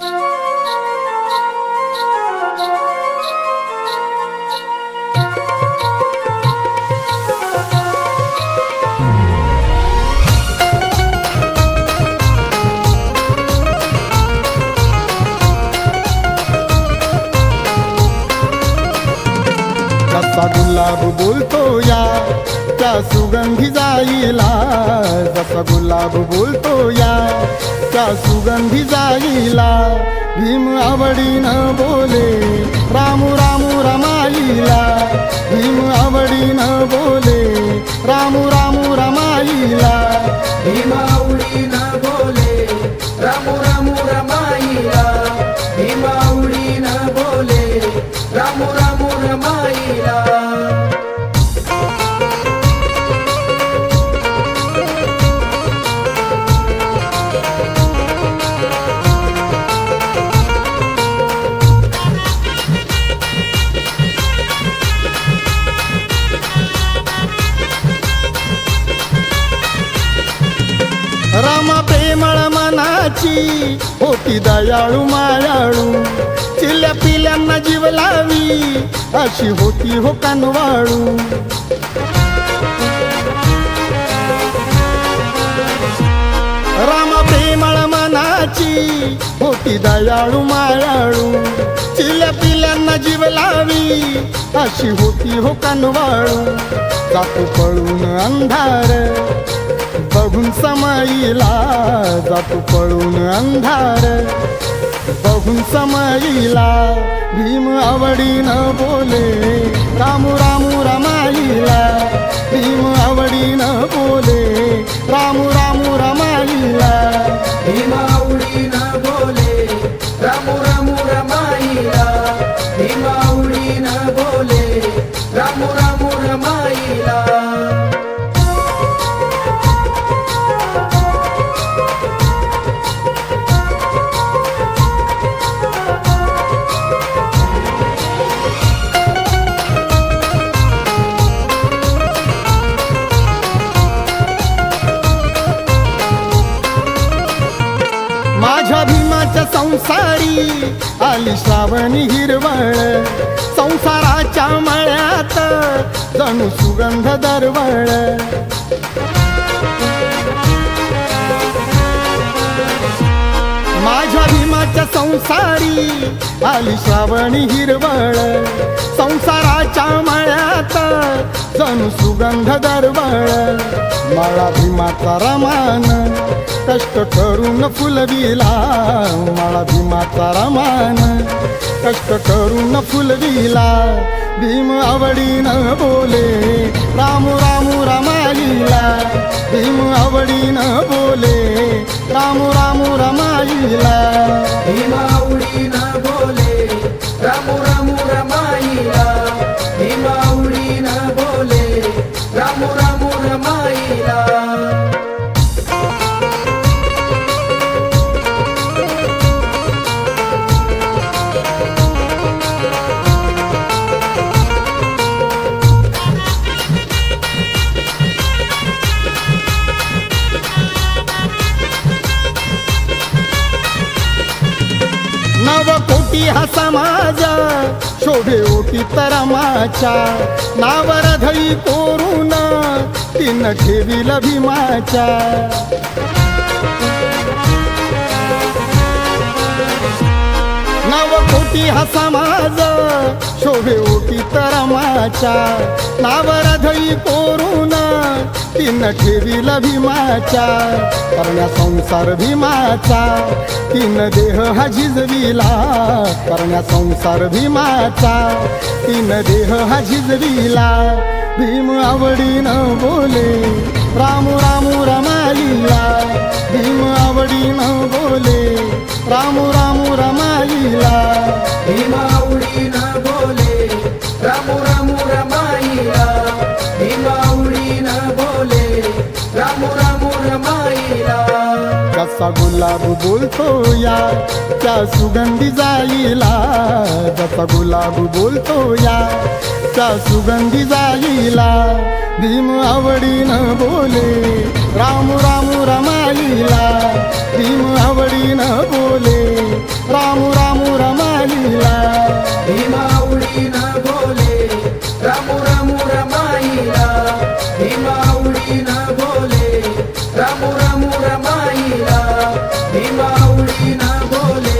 Bye. जसा गुलाब बोलतो या. त्या सुगंधी जाईला जसा गुलाब बोलतो या. त्या सुगंधी जाईला भीम आवडीनं बोले. रामू रामू रमाईला. भीम आवडीनं बोले. रामू रामू रमाईला. भीमाऊडी रामा प्रेमळ मनाची होती दयाळू मायाळू. चिल्या पिल्यांना जीव लावी अशी होती हो कानवाळू. रामा प्रेमळ मनाची होती दयाळू मायाळू. चिल्या पिल्यांना जीव लावी अशी होती हो कानवाळू. जातो पळून अंधार बघून समईला जातो पळून अंधार. बघून समईला भीम आवडीनं बोले रामू रामू रमाईला. भीम आवडीनं बोले रामू रामू रमाईला. भीम न बोले रामू रामू रमाईला. संसारी आली श्रावणी हिरवळ. संसाराच्या मळ्यात जणू सुगंध दरवळ. माझ्या भीमाच्या संसारी आली श्रावणी हिरवळ. संसाराच्या मळ्यात जणू सुगंध दरवळ. मला भीमाचा रमान कष्ट करून फुलविला मला भीमाचा रामान. कष्ट करून फुलविला भीम आवडीनं बोले. राम रामू रमाईला भीम आवडीनं बोले. राम रामू रमाईला भीम न हा समाजा शोभे ओटी तरमाच्या नावर धई कोरून तीन ठेवील भीमाच्या. नव कोटी हा समाज शोभे ओटी तरमाच्या नावर धई कोरून तिनं ठेवील भीमाच्या करण्या संसार भीमाचा. तिनं देह हा झिजविला करण्या संसार भीमाचा. तिनं देह हा झिजविला भीम आवडीनं बोले रामू राम रमालीला. भीम आवडीनं बोले रामू रामू रमालीला. भीम आवडीनं जसा गुलाब बोलतो या त्या सुगंधी जाईला जसा गुलाब बोलतो या त्या सुगंधी जाईला भीम आवडीनं बोले राम राम रमाईला. भीम आवडीनं बोले राम राम रमाईला. भीम आवडीनं बोले করি না বলে